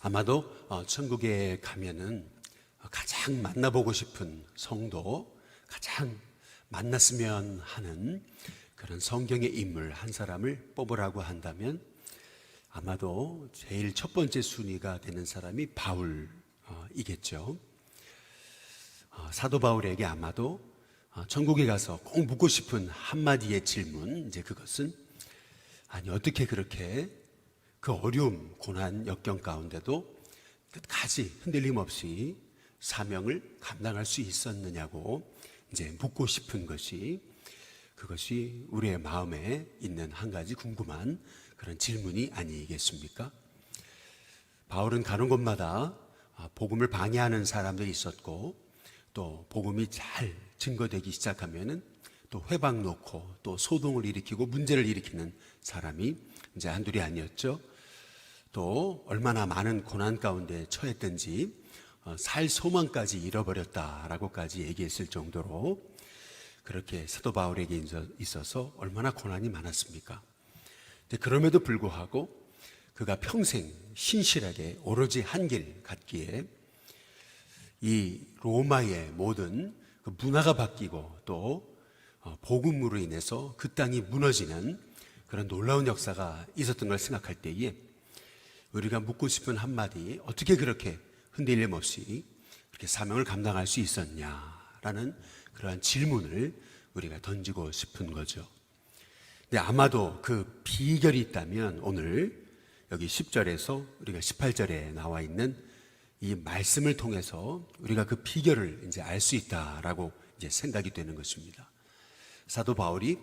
아마도 어, 천국에 가면은 가장 만나보고 싶은 성도, 가장 만났으면 하는 그런 성경의 인물 한 사람을 뽑으라고 한다면 아마도 제일 첫 번째 순위가 되는 사람이 바울이겠죠. 어, 사도 바울에게 아마도 어, 천국에 가서 꼭 묻고 싶은 한마디의 질문, 이제 그것은 아니, 어떻게 그렇게 그 어려움, 고난, 역경 가운데도 끝까지 흔들림 없이 사명을 감당할 수 있었느냐고 이제 묻고 싶은 것이 그것이 우리의 마음에 있는 한 가지 궁금한 그런 질문이 아니겠습니까? 바울은 가는 곳마다 아, 복음을 방해하는 사람들이 있었고 또 복음이 잘 증거되기 시작하면은 또 회방 놓고 또 소동을 일으키고 문제를 일으키는 사람이 이제 한둘이 아니었죠. 또 얼마나 많은 고난 가운데 처했든지 어, 살 소망까지 잃어버렸다라고까지 얘기했을 정도로 그렇게 사도 바울에게 있어서 얼마나 고난이 많았습니까? 그럼에도 불구하고 그가 평생 신실하게 오로지 한 길 갔기에 이 로마의 모든 그 문화가 바뀌고 또 어, 복음으로 인해서 그 땅이 무너지는 그런 놀라운 역사가 있었던 걸 생각할 때에 우리가 묻고 싶은 한마디 어떻게 그렇게 흔들림 없이 그렇게 사명을 감당할 수 있었냐라는 그러한 질문을 우리가 던지고 싶은 거죠. 근데 아마도 그 비결이 있다면 오늘 여기 10절에서 우리가 18절에 나와 있는 이 말씀을 통해서 우리가 그 비결을 이제 알 수 있다라고 이제 생각이 되는 것입니다. 사도 바울이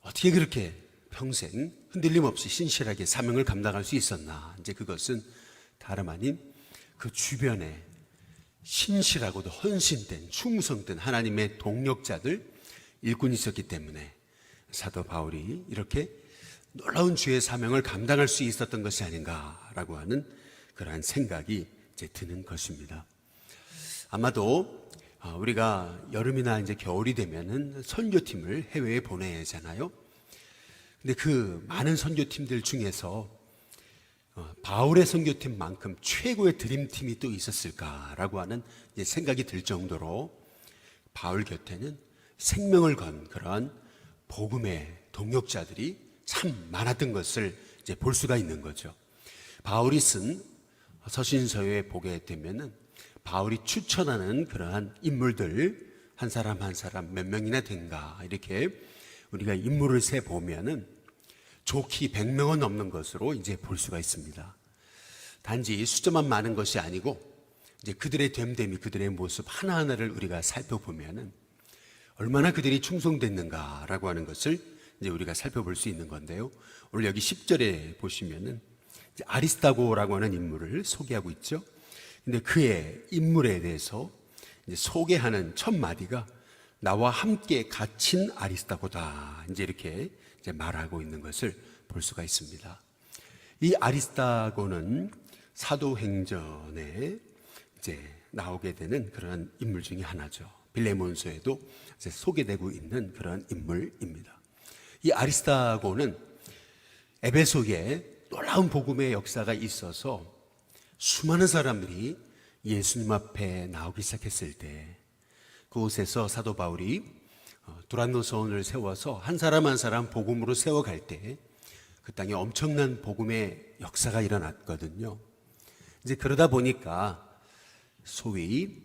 어떻게 그렇게 평생 흔들림 없이 신실하게 사명을 감당할 수 있었나? 이제 그것은 다름 아닌 그 주변에 신실하고도 헌신된 충성된 하나님의 동력자들 일꾼이 있었기 때문에 사도 바울이 이렇게 놀라운 주의 사명을 감당할 수 있었던 것이 아닌가라고 하는 그러한 생각이 이제 드는 것입니다. 아마도 아, 우리가 여름이나 이제 겨울이 되면은 선교팀을 해외에 보내잖아요. 근데 그 많은 선교팀들 중에서 어, 바울의 선교팀만큼 최고의 드림팀이 또 있었을까라고 하는 생각이 들 정도로 바울 곁에는 생명을 건 그러한 복음의 동력자들이 참 많았던 것을 이제 볼 수가 있는 거죠. 바울이 쓴 서신서에 보게 되면은 바울이 추천하는 그러한 인물들 한 사람 한 사람 몇 명이나 된가 이렇게 우리가 인물을 세 보면은 좋기 100명은 넘는 것으로 이제 볼 수가 있습니다. 단지 숫자만 많은 것이 아니고 이제 그들의 됨됨이 그들의 모습 하나하나를 우리가 살펴보면은 얼마나 그들이 충성됐는가라고 하는 것을 이제 우리가 살펴볼 수 있는 건데요. 오늘 여기 10절에 보시면은 아리스타고라고 하는 인물을 소개하고 있죠. 근데 그의 인물에 대해서 소개하는 첫 마디가 나와 함께 갇힌 아리스타고다. 이제 이렇게 이제 말하고 있는 것을 볼 수가 있습니다. 이 아리스타고는 사도행전에 이제 나오게 되는 그런 인물 중에 하나죠. 빌레몬서에도 소개되고 있는 그런 인물입니다. 이 아리스타고는 에베소에 놀라운 복음의 역사가 있어서 수많은 사람들이 예수님 앞에 나오기 시작했을 때 그곳에서 사도 바울이 어, 두란노 서원을 세워서 한 사람 한 사람 복음으로 세워갈 때 그 땅에 엄청난 복음의 역사가 일어났거든요. 이제 그러다 보니까 소위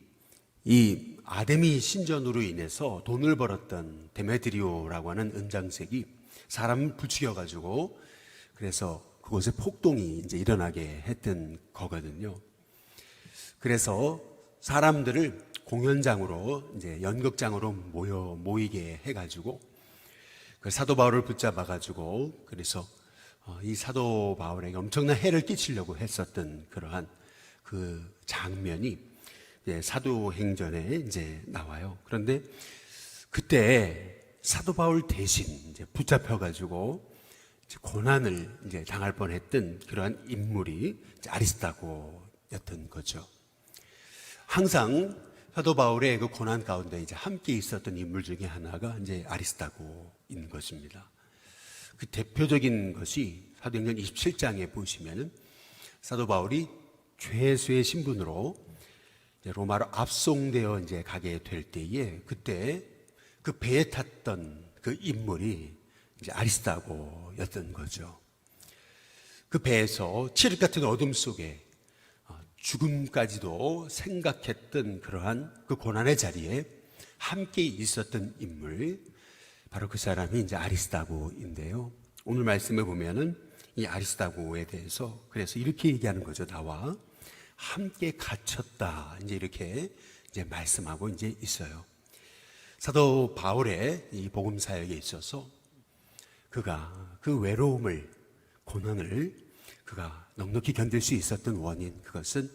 이 아데미 신전으로 인해서 돈을 벌었던 데메드리오라고 하는 은장색이 사람을 부추겨 가지고 그래서 그곳에 폭동이 이제 일어나게 했던 거거든요. 그래서 사람들을 공연장으로 이제 연극장으로 모여 모이게 해가지고 그 사도 바울을 붙잡아 가지고 그래서 어, 이 사도 바울에게 엄청난 해를 끼치려고 했었던 그러한 그 장면이 사도행전에 이제 나와요. 그런데 그때 사도 바울 대신 붙잡혀 가지고 고난을 이제 당할 뻔했던 그러한 인물이 아리스타고였던 거죠. 항상 사도 바울의 그 고난 가운데 이제 함께 있었던 인물 중에 하나가 이제 아리스타고인 것입니다. 그 대표적인 것이 사도행전 27장에 보시면은 사도 바울이 죄수의 신분으로 로마로 압송되어 이제 가게 될 때에 그때 그 배에 탔던 그 인물이 이제 아리스타고였던 거죠. 그 배에서 칠흑 같은 어둠 속에 어, 죽음까지도 생각했던 그러한 그 고난의 자리에 함께 있었던 인물 바로 그 사람이 이제 아리스타고인데요. 오늘 말씀에 보면은 이 아리스타고에 대해서 그래서 이렇게 얘기하는 거죠. 나와 함께 갇혔다. 이제 이렇게 이제 말씀하고 이제 있어요. 사도 바울의 이 복음 사역에 있어서 그가 그 외로움을 고난을 그가 넉넉히 견딜 수 있었던 원인 그것은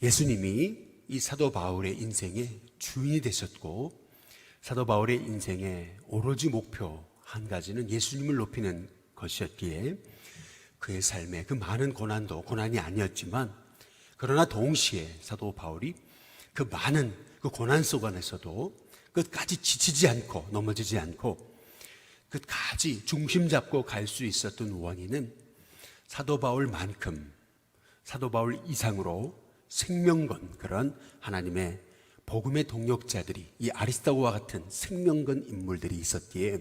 예수님이 이 사도 바울의 인생의 주인이 되셨고 사도 바울의 인생의 오로지 목표 한 가지는 예수님을 높이는 것이었기에 그의 삶에 그 많은 고난도 고난이 아니었지만 그러나 동시에 사도 바울이 그 많은 그 고난 속 안에서도 끝까지 지치지 않고 넘어지지 않고 끝까지 중심 잡고 갈 수 있었던 원인은 사도 바울만큼 사도 바울 이상으로 생명 건 그런 하나님의 복음의 동력자들이 이 아리스타고와 같은 생명건 인물들이 있었기에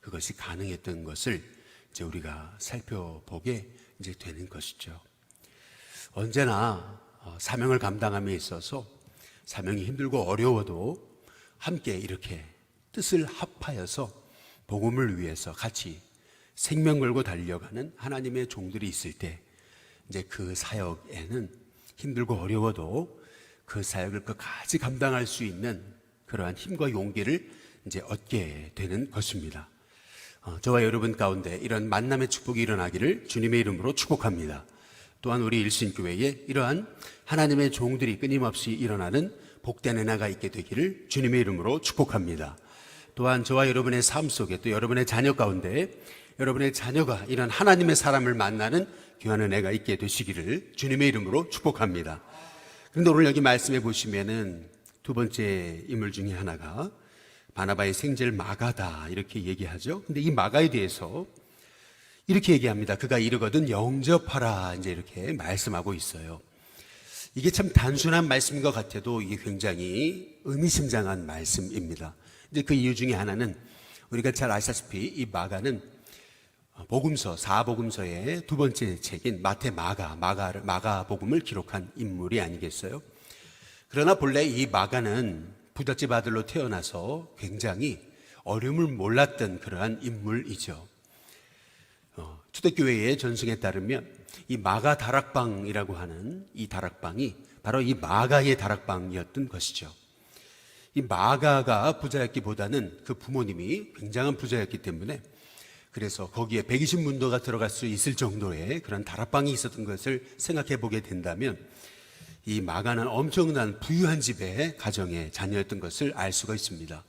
그것이 가능했던 것을 이제 우리가 살펴보게 이제 되는 것이죠. 언제나 어, 사명을 감당함에 있어서 사명이 힘들고 어려워도 함께 이렇게 뜻을 합하여서 복음을 위해서 같이 생명 걸고 달려가는 하나님의 종들이 있을 때 이제 그 사역에는 힘들고 어려워도 그 사역을 끝까지 감당할 수 있는 그러한 힘과 용기를 이제 얻게 되는 것입니다. 어, 저와 여러분 가운데 이런 만남의 축복이 일어나기를 주님의 이름으로 축복합니다. 또한 우리 일신교회에 이러한 하나님의 종들이 끊임없이 일어나는 복된 은혜가 있게 되기를 주님의 이름으로 축복합니다. 또한 저와 여러분의 삶 속에 또 여러분의 자녀 가운데 여러분의 자녀가 이런 하나님의 사람을 만나는 귀한 은혜가 있게 되시기를 주님의 이름으로 축복합니다. 그런데 오늘 여기 말씀해 보시면은 두 번째 인물 중에 하나가 바나바의 생질 마가다 이렇게 얘기하죠. 근데 이 마가에 대해서 이렇게 얘기합니다. 그가 이르거든 영접하라 이제 이렇게 말씀하고 있어요. 이게 참 단순한 말씀인 것 같아도 이게 굉장히 의미심장한 말씀입니다. 이제 그 이유 중에 하나는 우리가 잘 아시다시피 이 마가는 복음서 사복음서의 두 번째 책인 마태 마가 마가 마가 복음을 기록한 인물이 아니겠어요? 그러나 본래 이 마가는 부잣집 아들로 태어나서 굉장히 어려움을 몰랐던 그러한 인물이죠. 어, 초대교회의 전승에 따르면 이 마가 다락방이라고 하는 이 다락방이 바로 이 마가의 다락방이었던 것이죠. 이 마가가 부자였기보다는 그 부모님이 굉장한 부자였기 때문에 그래서 거기에 120문도가 들어갈 수 있을 정도의 그런 다락방이 있었던 것을 생각해 보게 된다면 이 마가는 엄청난 부유한 집의 가정의 자녀였던 것을 알 수가 있습니다.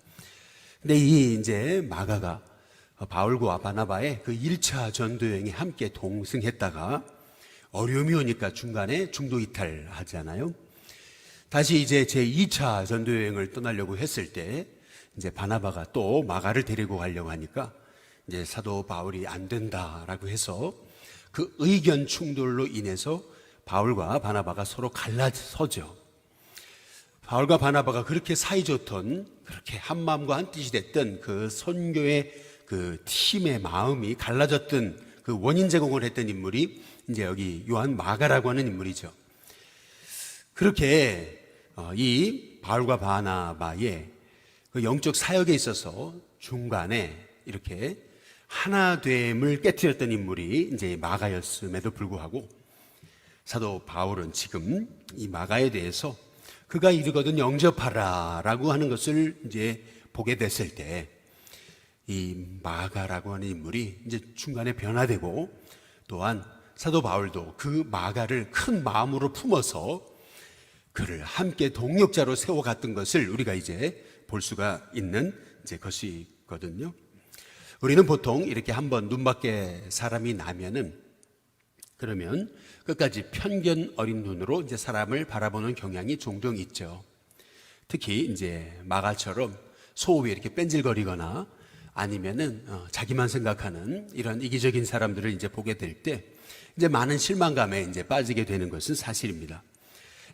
근데 이 이제 마가가 바울과 바나바의 그 1차 전도 여행에 함께 동승했다가 어려움이 오니까 중간에 중도 이탈하잖아요. 다시 이제 제 2차 전도 여행을 떠나려고 했을 때 이제 바나바가 또 마가를 데리고 가려고 하니까 이제 사도 바울이 안 된다라고 해서 그 의견 충돌로 인해서 바울과 바나바가 서로 갈라서죠. 바울과 바나바가 그렇게 사이좋던 그렇게 한 마음과 한 뜻이 됐던 그 선교의 그 팀의 마음이 갈라졌던 그 원인 제공을 했던 인물이 이제 여기 요한 마가라고 하는 인물이죠. 그렇게 어, 이 바울과 바나바의 그 영적 사역에 있어서 중간에 이렇게 하나됨을 깨뜨렸던 인물이 이제 마가였음에도 불구하고 사도 바울은 지금 이 마가에 대해서 그가 이르거든 영접하라라고 하는 것을 이제 보게 됐을 때 이 마가라고 하는 인물이 이제 중간에 변화되고 또한 사도 바울도 그 마가를 큰 마음으로 품어서 그를 함께 동력자로 세워갔던 것을 우리가 이제 볼 수가 있는 이제 것이거든요. 우리는 보통 이렇게 한번 눈밖에 사람이 나면은 그러면 끝까지 편견 어린 눈으로 이제 사람을 바라보는 경향이 종종 있죠. 특히 이제 마가처럼 소호에 이렇게 뺀질거리거나 아니면은 어, 자기만 생각하는 이런 이기적인 사람들을 이제 보게 될 때 이제 많은 실망감에 이제 빠지게 되는 것은 사실입니다.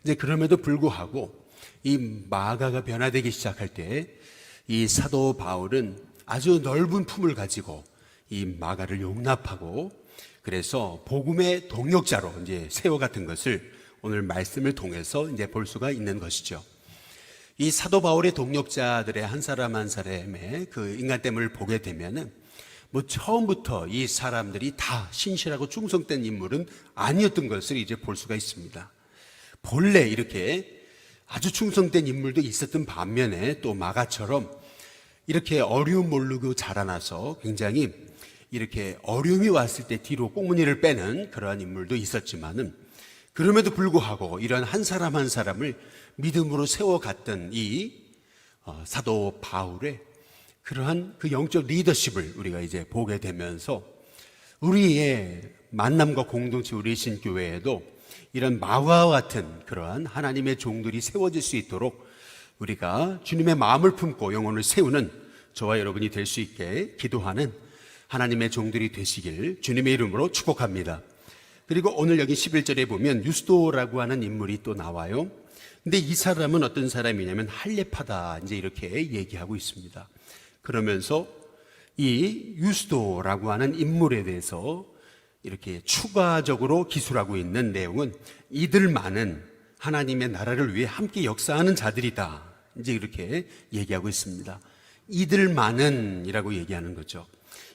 이제 그럼에도 불구하고 이 마가가 변화되기 시작할 때 이 사도 바울은 아주 넓은 품을 가지고 이 마가를 용납하고 그래서 복음의 동력자로 이제 세워 같은 것을 오늘 말씀을 통해서 이제 볼 수가 있는 것이죠. 이 사도 바울의 동력자들의 한 사람 한 사람의 그 인간됨을 보게 되면은 뭐 처음부터 이 사람들이 다 신실하고 충성된 인물은 아니었던 것을 이제 볼 수가 있습니다. 본래 이렇게 아주 충성된 인물도 있었던 반면에 또 마가처럼 이렇게 어려움 모르고 자라나서 굉장히 이렇게 어려움이 왔을 때 뒤로 꽁무니를 빼는 그러한 인물도 있었지만은 그럼에도 불구하고 이런 한 사람 한 사람을 믿음으로 세워갔던 이 어, 사도 바울의 그러한 그 영적 리더십을 우리가 이제 보게 되면서 우리의 만남과 공동체 우리 신교회에도 이런 마와 같은 그러한 하나님의 종들이 세워질 수 있도록 우리가 주님의 마음을 품고 영혼을 세우는 저와 여러분이 될 수 있게 기도하는 하나님의 종들이 되시길 주님의 이름으로 축복합니다. 그리고 오늘 여기 11절에 보면 유스도라고 하는 인물이 또 나와요. 근데 이 사람은 어떤 사람이냐면 할례파다 이제 이렇게 얘기하고 있습니다. 그러면서 이 유스도라고 하는 인물에 대해서 이렇게 추가적으로 기술하고 있는 내용은 이들만은 하나님의 나라를 위해 함께 역사하는 자들이다. 이제 이렇게 얘기하고 있습니다. 이들만은이라고 얘기하는 거죠.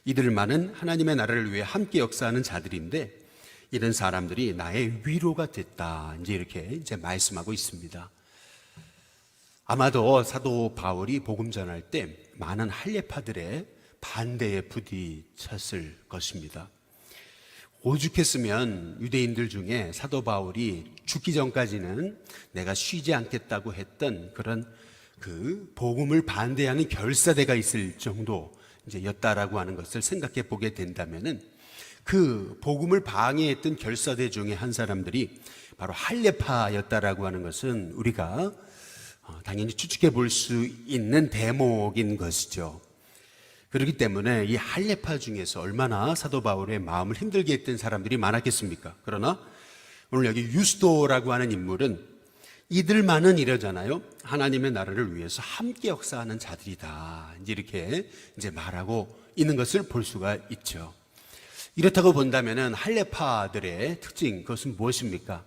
이들만은 하나님의 나라를 위해 함께 역사하는 자들인데 이런 사람들이 나의 위로가 됐다. 이제 이렇게 이제 말씀하고 있습니다. 아마도 사도 바울이 복음 전할 때 많은 할례파들의 반대에 부딪혔을 것입니다. 오죽했으면 유대인들 중에 사도 바울이 죽기 전까지는 내가 쉬지 않겠다고 했던 그런 그 복음을 반대하는 결사대가 있을 정도 이제 였다라고 하는 것을 생각해 보게 된다면은 그 복음을 방해했던 결사대 중에 한 사람들이 바로 할례파였다라고 하는 것은 우리가 어, 당연히 추측해 볼 수 있는 대목인 것이죠. 그렇기 때문에 이 할례파 중에서 얼마나 사도 바울의 마음을 힘들게 했던 사람들이 많았겠습니까? 그러나 오늘 여기 유스도라고 하는 인물은 이들만은 이러잖아요. 하나님의 나라를 위해서 함께 역사하는 자들이다. 이렇게 이제 말하고 있는 것을 볼 수가 있죠. 이렇다고 본다면은 할례파들의 특징 그것은 무엇입니까?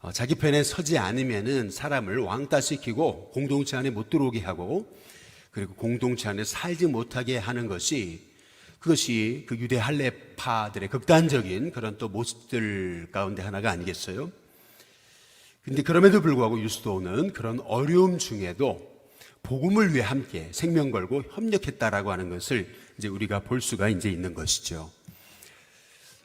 어, 자기 편에 서지 않으면은 사람을 왕따시키고 공동체 안에 못 들어오게 하고 그리고 공동체 안에 살지 못하게 하는 것이 그것이 그 유대 할례파들의 극단적인 그런 또 모습들 가운데 하나가 아니겠어요? 근데 그럼에도 불구하고 유스도는 그런 어려움 중에도 복음을 위해 함께 생명 걸고 협력했다라고 하는 것을 이제 우리가 볼 수가 이제 있는 것이죠.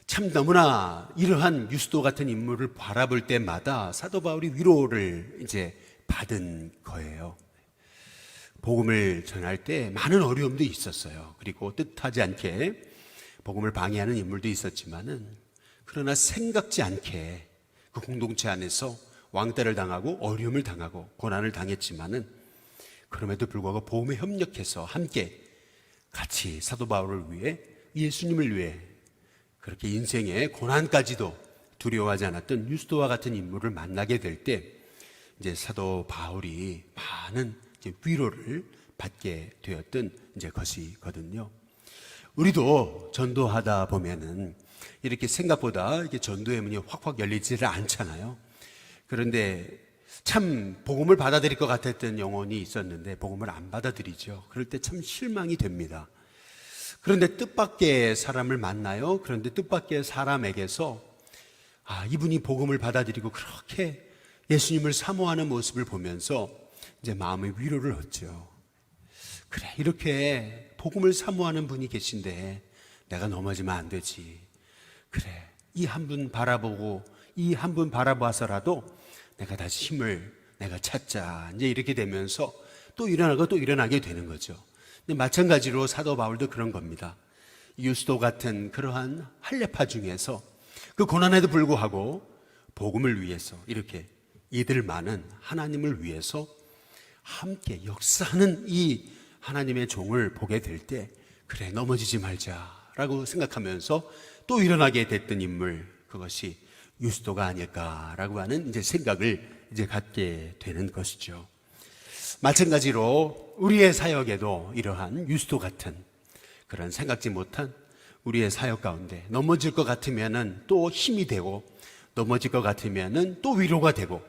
참 너무나 이러한 유스도 같은 인물을 바라볼 때마다 사도 바울이 위로를 이제 받은 거예요. 복음을 전할 때 많은 어려움도 있었어요. 그리고 뜻하지 않게 복음을 방해하는 인물도 있었지만은 그러나 생각지 않게 그 공동체 안에서 왕따를 당하고 어려움을 당하고 고난을 당했지만은 그럼에도 불구하고 복음에 협력해서 함께 같이 사도 바울을 위해 예수님을 위해 그렇게 인생의 고난까지도 두려워하지 않았던 유스도와 같은 인물을 만나게 될 때 이제 사도 바울이 많은 위로를 받게 되었던 이제 것이거든요. 우리도 전도하다 보면은 이렇게 생각보다 이렇게 전도의 문이 확확 열리지를 않잖아요. 그런데 참 복음을 받아들일 것 같았던 영혼이 있었는데 복음을 안 받아들이죠. 그럴 때 참 실망이 됩니다. 그런데 뜻밖의 사람을 만나요. 그런데 뜻밖의 사람에게서 아, 이분이 복음을 받아들이고 그렇게 예수님을 사모하는 모습을 보면서 이제 마음의 위로를 얻죠. 그래, 이렇게 복음을 사모하는 분이 계신데 내가 넘어지면 안 되지. 그래, 이 한 분 바라보고 이 한 분 바라봐서라도 내가 다시 힘을 내가 찾자. 이제 이렇게 되면서 또 일어나고 또 일어나게 되는 거죠. 근데 마찬가지로 사도 바울도 그런 겁니다. 유스도 같은 그러한 할례파 중에서 그 고난에도 불구하고 복음을 위해서 이렇게 이들만은 하나님을 위해서 함께 역사하는 이 하나님의 종을 보게 될 때 그래 넘어지지 말자라고 생각하면서 또 일어나게 됐던 인물 그것이 유스도가 아닐까라고 하는 이제 생각을 이제 갖게 되는 것이죠. 마찬가지로 우리의 사역에도 이러한 유스도 같은 그런 생각지 못한 우리의 사역 가운데 넘어질 것 같으면은 또 힘이 되고 넘어질 것 같으면은 또 위로가 되고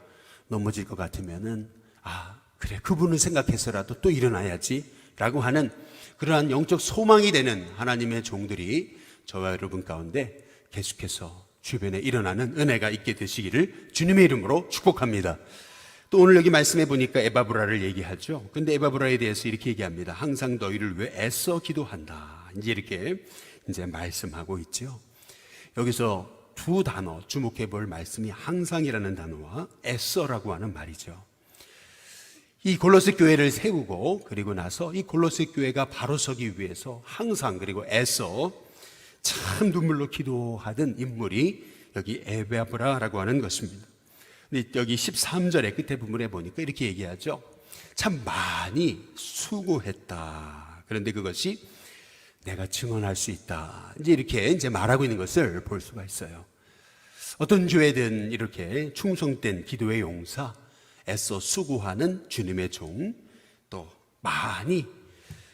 넘어질 것 같으면은 아 그래 그분을 생각해서라도 또 일어나야지 라고 하는 그러한 영적 소망이 되는 하나님의 종들이 저와 여러분 가운데 계속해서 주변에 일어나는 은혜가 있게 되시기를 주님의 이름으로 축복합니다. 또 오늘 여기 말씀해 보니까 에바브라를 얘기하죠. 근데 에바브라에 대해서 이렇게 얘기합니다. 항상 너희를 위해 애써 기도한다. 이제 이렇게 이제 말씀하고 있죠. 여기서 두 단어 주목해 볼 말씀이 항상이라는 단어와 애써라고 하는 말이죠. 이 골로새 교회를 세우고 그리고 나서 이 골로새 교회가 바로 서기 위해서 항상 그리고 애써 참 눈물로 기도하던 인물이 여기 에베아브라라고 하는 것입니다. 근데 여기 13절의 끝에 부분에 보니까 이렇게 얘기하죠. 참 많이 수고했다. 그런데 그것이 내가 증언할 수 있다. 이제 이렇게 이제 말하고 있는 것을 볼 수가 있어요. 어떤 교회든 이렇게 충성된 기도의 용사, 애써 수고하는 주님의 종, 또 많이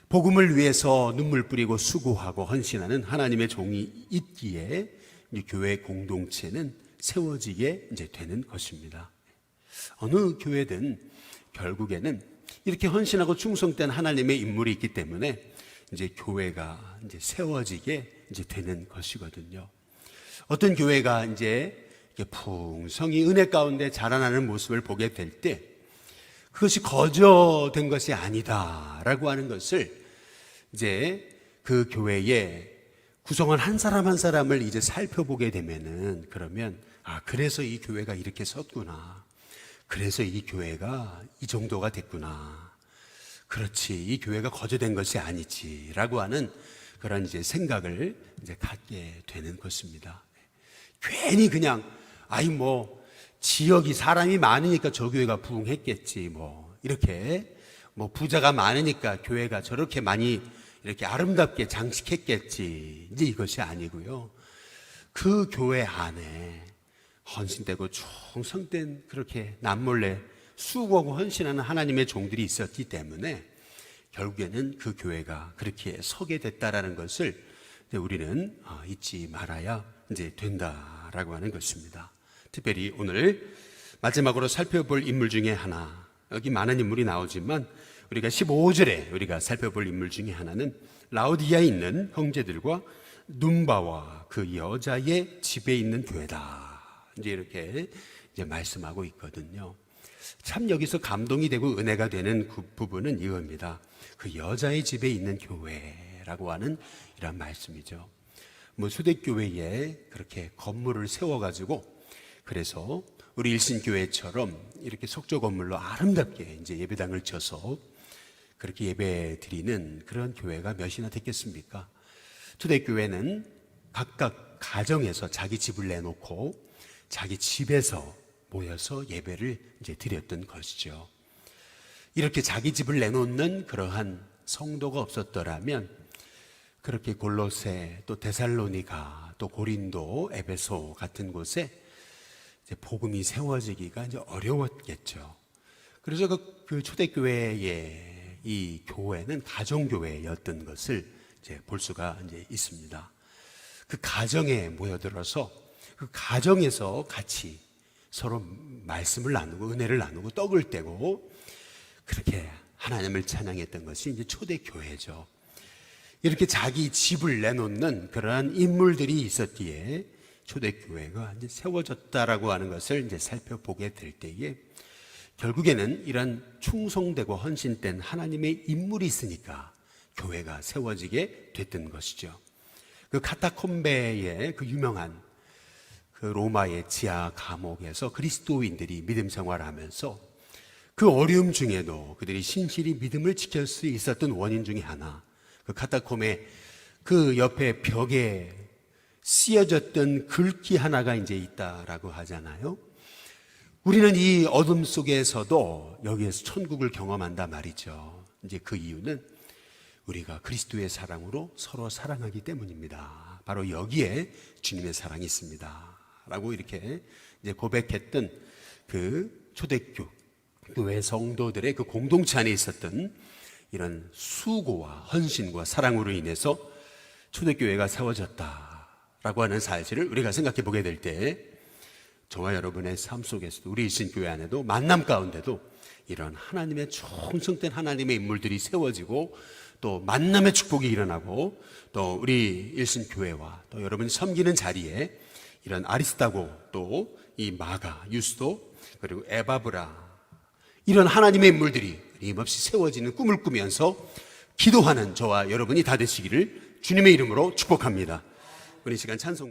복음을 위해서 눈물 뿌리고 수고하고 헌신하는 하나님의 종이 있기에 이 교회 공동체는 세워지게 이제 되는 것입니다. 어느 교회든 결국에는 이렇게 헌신하고 충성된 하나님의 인물이 있기 때문에 이제 교회가 이제 세워지게 이제 되는 것이거든요. 어떤 교회가 이제 풍성히 은혜 가운데 자라나는 모습을 보게 될 때 그것이 거저된 것이 아니다라고 하는 것을 이제 그 교회에 구성원 한 사람 한 사람을 이제 살펴보게 되면은 그러면 아 그래서 이 교회가 이렇게 섰구나. 그래서 이 교회가 이 정도가 됐구나. 그렇지 이 교회가 거저된 것이 아니지라고 하는 그런 이제 생각을 이제 갖게 되는 것입니다. 괜히 그냥 아이 뭐 지역이 사람이 많으니까 저 교회가 부흥했겠지 뭐. 이렇게 뭐 부자가 많으니까 교회가 저렇게 많이 이렇게 아름답게 장식했겠지. 이제 이것이 아니고요. 그 교회 안에 헌신되고 충성된 그렇게 남몰래 수고하고 헌신하는 하나님의 종들이 있었기 때문에 결국에는 그 교회가 그렇게 서게 됐다라는 것을 우리는 어, 잊지 말아야 이제 된다 라고 하는 것입니다. 특별히 오늘 마지막으로 살펴볼 인물 중에 하나 여기 많은 인물이 나오지만 우리가 15절에 우리가 살펴볼 인물 중에 하나는 라우디아에 있는 형제들과 눈바와 그 여자의 집에 있는 교회다. 이제 이렇게 이제 말씀하고 있거든요. 참 여기서 감동이 되고 은혜가 되는 그 부분은 이겁니다. 그 여자의 집에 있는 교회라고 하는 이런 말씀이죠. 뭐 수대교회에 그렇게 건물을 세워가지고 그래서 우리 일신교회처럼 이렇게 속조 건물로 아름답게 이제 예배당을 쳐서 그렇게 예배 드리는 그런 교회가 몇이나 됐겠습니까? 초대교회는 각각 가정에서 자기 집을 내놓고 자기 집에서 모여서 예배를 이제 드렸던 것이죠. 이렇게 자기 집을 내놓는 그러한 성도가 없었더라면 그렇게 골로새 또 데살로니가 또 고린도 에베소 같은 곳에 복음이 세워지기가 이제 어려웠겠죠. 그래서 그, 그 초대교회의 이 교회는 가정교회였던 것을 이제 볼 수가 이제 있습니다. 그 가정에 모여들어서 그 가정에서 같이 서로 말씀을 나누고 은혜를 나누고 떡을 떼고 그렇게 하나님을 찬양했던 것이 이제 초대교회죠. 이렇게 자기 집을 내놓는 그러한 인물들이 있었기에 초대교회가 이제 세워졌다라고 하는 것을 이제 살펴보게 될 때에 결국에는 이런 충성되고 헌신된 하나님의 인물이 있으니까 교회가 세워지게 됐던 것이죠. 그 카타콤베의 그 유명한 그 로마의 지하 감옥에서 그리스도인들이 믿음 생활하면서 그 어려움 중에도 그들이 신실히 믿음을 지킬 수 있었던 원인 중에 하나 그 카타콤의 그 옆에 벽에 쓰여졌던 글귀 하나가 이제 있다라고 하잖아요. 우리는 이 어둠 속에서도 여기에서 천국을 경험한다 말이죠. 이제 그 이유는 우리가 그리스도의 사랑으로 서로 사랑하기 때문입니다. 바로 여기에 주님의 사랑이 있습니다. 라고 이렇게 이제 고백했던 그 초대교 교회 성도들의 그 공동체 안에 있었던 이런 수고와 헌신과 사랑으로 인해서 초대교회가 세워졌다라고 하는 사실을 우리가 생각해 보게 될 때 저와 여러분의 삶 속에서도 우리 일신교회 안에도 만남 가운데도 이런 하나님의 충성된 하나님의 인물들이 세워지고 또 만남의 축복이 일어나고 또 우리 일신교회와 또 여러분이 섬기는 자리에 이런 아리스타고 또 이 마가 유스도 그리고 에바브라 이런 하나님의 인물들이 끊임없이 세워지는 꿈을 꾸면서 기도하는 저와 여러분이 다 되시기를 주님의 이름으로 축복합니다. 우리 이 시간 찬송